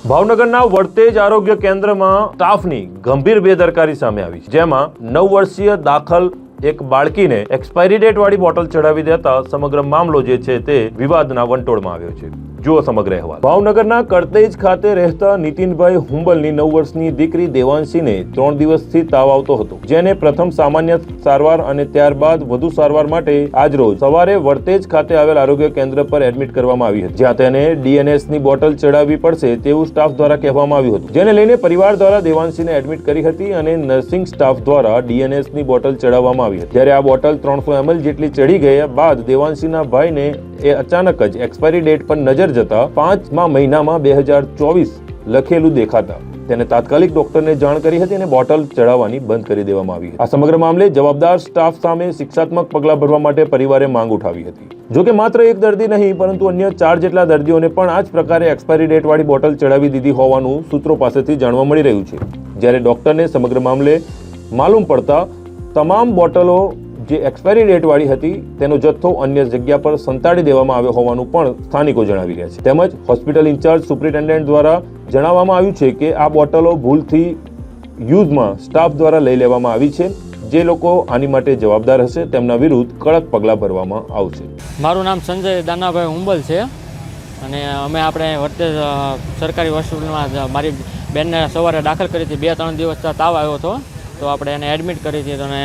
ભાવનગરના વડતેજ આરોગ્ય કેન્દ્રમાં સ્ટાફની ગંભીર બેદરકારી સામે આવી છે. જેમાં નવ વર્ષીય દાખલ એક બાળકીને એક્સપાયરી ડેટ વાળી બોટલ ચડાવી દેતા સમગ્ર મામલો જે છે તે વિવાદના વંટોળમાં આવ્યો છે. જુઓ સમગ્ર અહેવાલ. ભાવનગરના કરતેજ ખાતે રહેતા નીતિનભાઈ હુંબલની નવ વર્ષની દીકરી દેવાંશીને ત્રણ દિવસથી તાવ આવતો હતો, જેને પ્રથમ સામાન્ય સારવાર અને ત્યારબાદ વધુ સારવાર માટે આજરોજ સવારે વડતેજ ખાતે આવેલ આરોગ્ય કેન્દ્ર પર એડમિટ કરવામાં આવી હતી. જ્યાં તેને ડીએનએસની બોટલ ચડાવવી પડશે તેવું સ્ટાફ દ્વારા કહેવામાં આવ્યું હતું, જેને લઈને પરિવાર દ્વારા દેવાંશીને એડમિટ કરી હતી અને નર્સિંગ સ્ટાફ દ્વારા ડીએનએસની બોટલ ચડાવવામાં આવી હતી. જ્યારે આ બોટલ ત્રણસો એમએલ જેટલી ચડી ગયા બાદ દેવાંશીના ભાઈને એ અચાનક જ એક્સપાયરી ડેટ પર નજર જતા પાંચમા મહિનામાં બે હજાર ચોવીસ લખેલું દેખાતા. તેને તાત્કાલિક ડોક્ટરને જાણ કરી હતી અને બોટલ ચડાવવાની બંધ કરી દેવામાં આવી આ સમગ્ર મામલે જવાબદાર સ્ટાફ સામે શિક્ષાત્મક પગલાં ભરવા માટે પરિવારે માંગ ઉઠાવી હતી. જો કે માત્ર એક દર્દી નહીં, પરંતુ અન્ય ચાર જેટલા દર્દીઓને પણ આ જ પ્રકારે એક્સપાયરી ડેટ વાળી બોટલ ચડાવી દીધી હોવાનું સૂત્રો પાસેથી જાણવા મળી રહ્યું છે. જ્યારે ડોક્ટરને સમગ્ર મામલે માલુમ પડતા તમામ બોટલો જે એક્સપાયરી ડેટ વાળી હતી, તેનો જથ્થો અન્ય જગ્યા પર સંતાડી દેવામાં આવ્યો હોવાનું પણ સ્થાનિકો જણાવી રહ્યા છે. તેમજ હોસ્પિટલ ઇન્ચાર્જ સુપ્રિન્ટેન્ડન્ટ દ્વારા જણાવવામાં આવ્યું છે કે આ બોટલો ભૂલથી યુઝમાં સ્ટાફ દ્વારા લઈ લેવામાં આવી છે. જે લોકો આની માટે જવાબદાર હશે, તેમના વિરુદ્ધ કડક પગલાં ભરવામાં આવશે. મારું નામ સંજય દાનાભાઈ હુંબલ છે. અને અમે આપણે વર્તે સરકારી હોસ્પિટલમાં મારી બેનને સવારે દાખલ કરી હતી. બે ત્રણ દિવસ તાવ આવ્યો હતો. તો આપણે એને એડમિટ કરી હતી અને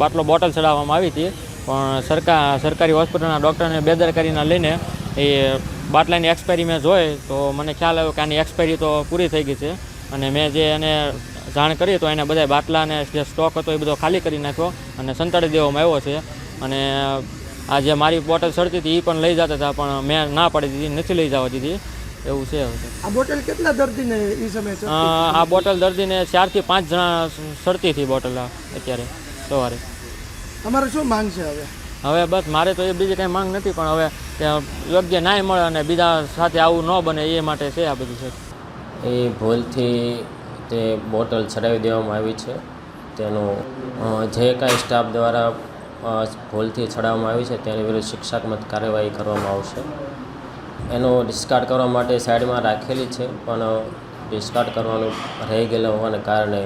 બાટલો બોટલ ચડાવવામાં આવી હતી. પણ સરકાર, સરકારી હોસ્પિટલના ડૉક્ટરને બેદરકારીના લઈને એ બાટલાની એક્સપાયરી મેં જોઈ તો મને ખ્યાલ આવ્યો કે આની એક્સપાયરી તો પૂરી થઈ ગઈ છે. અને મેં જે એને જાણ કરી તો એને બધા બાટલાને જે સ્ટોક હતો એ બધો ખાલી કરી નાખ્યો અને સંતાડી દેવામાં આવ્યો છે. અને આ જે મારી બોટલ સડતી હતી એ પણ લઈ જતા હતા, પણ મેં ના પાડી દીધી, નથી લઈ જવા દીધી. એવું છે આ બોટલ કેટલા દર્દીને એ સમયે આ બોટલ દર્દીને ચારથી પાંચ જણા સરતી હતી બોટલ અત્યારે સવારે. તમારે શું માંગ છે હવે? હવે બસ મારે તો એ બીજી કંઈ માંગ નથી પણ હવે ત્યાં યોગ્ય ના મળે અને બીજા સાથે આવું ન બને એ માટે છે આ બધું છે. એ ભૂલથી તે બોટલ ચડાવી દેવામાં આવી છે. તેનું જે કાંઈ સ્ટાફ દ્વારા ભૂલથી ચડાવવામાં આવી છે તેની વિરુદ્ધ શિક્ષાત્મક કાર્યવાહી કરવામાં આવશે. એનું ડિસ્કાર્ડ કરવા માટે સાઈડમાં રાખેલી છે પણ ડિસ્કાર્ડ કરવાનું રહી ગયેલા હોવાને કારણે